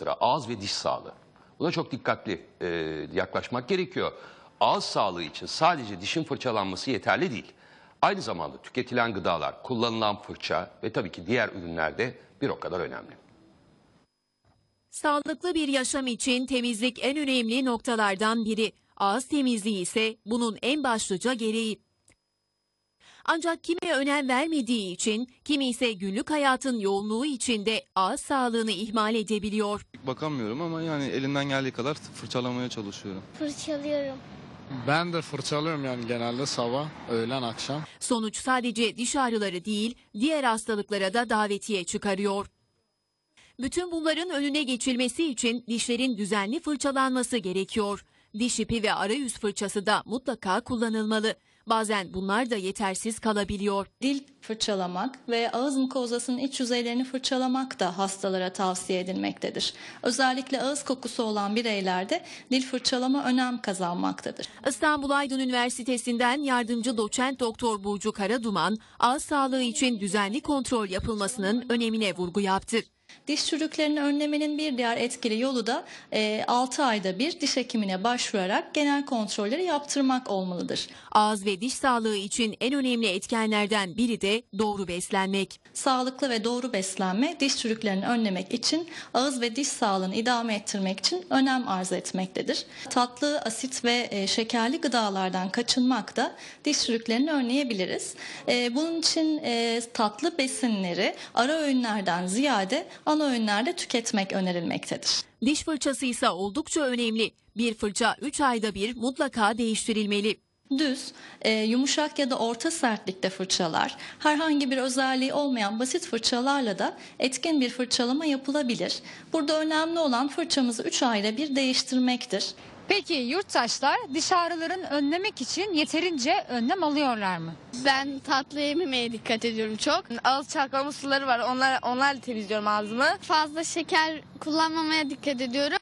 sıra ağız ve diş sağlığı. Buna çok dikkatli e, yaklaşmak gerekiyor. Ağız sağlığı için sadece dişin fırçalanması yeterli değil. Aynı zamanda tüketilen gıdalar, kullanılan fırça ve tabii ki diğer ürünler de bir o kadar önemli. Sağlıklı bir yaşam için temizlik en önemli noktalardan biri. Ağız temizliği ise bunun en başlıca gereği. Ancak kimi önem vermediği için, kimi ise günlük hayatın yoğunluğu içinde ağız sağlığını ihmal edebiliyor. Bakamıyorum ama yani elimden geldiği kadar fırçalamaya çalışıyorum. Fırçalıyorum. Ben de fırçalıyorum yani genelde sabah, öğlen, akşam. Sonuç sadece diş ağrıları değil, diğer hastalıklara da davetiye çıkarıyor. Bütün bunların önüne geçilmesi için dişlerin düzenli fırçalanması gerekiyor. Diş ipi ve arayüz fırçası da mutlaka kullanılmalı. Bazen bunlar da yetersiz kalabiliyor. Dil fırçalamak ve ağız mukozasının iç yüzeylerini fırçalamak da hastalara tavsiye edilmektedir. Özellikle ağız kokusu olan bireylerde dil fırçalama önem kazanmaktadır. İstanbul Aydın Üniversitesi'nden yardımcı doçent doktor Burcu Karaduman, ağız sağlığı için düzenli kontrol yapılmasının önemine vurgu yaptı. Diş çürüklerini önlemenin bir diğer etkili yolu da 6 ayda bir diş hekimine başvurarak genel kontrolleri yaptırmak olmalıdır. Ağız ve diş sağlığı için en önemli etkenlerden biri de doğru beslenmek. Sağlıklı ve doğru beslenme diş çürüklerini önlemek için ağız ve diş sağlığını idame ettirmek için önem arz etmektedir. Tatlı, asit ve e, şekerli gıdalardan kaçınmak da diş çürüklerini önleyebiliriz. E, bunun için e, tatlı besinleri ara öğünlerden ziyade ana öğünlerde tüketmek önerilmektedir. Diş fırçası ise oldukça önemli. Bir fırça 3 ayda bir mutlaka değiştirilmeli. Düz, e, yumuşak ya da orta sertlikte fırçalar, herhangi bir özelliği olmayan basit fırçalarla da etkin bir fırçalama yapılabilir. Burada önemli olan fırçamızı 3 ayda bir değiştirmektir. Peki yurttaşlar diş ağrılarını önlemek için yeterince önlem alıyorlar mı? Ben tatlı yememeye dikkat ediyorum çok. Ağız çarpma suları var. Onlar onlarla temizliyorum ağzımı. Fazla şeker kullanmamaya dikkat ediyorum.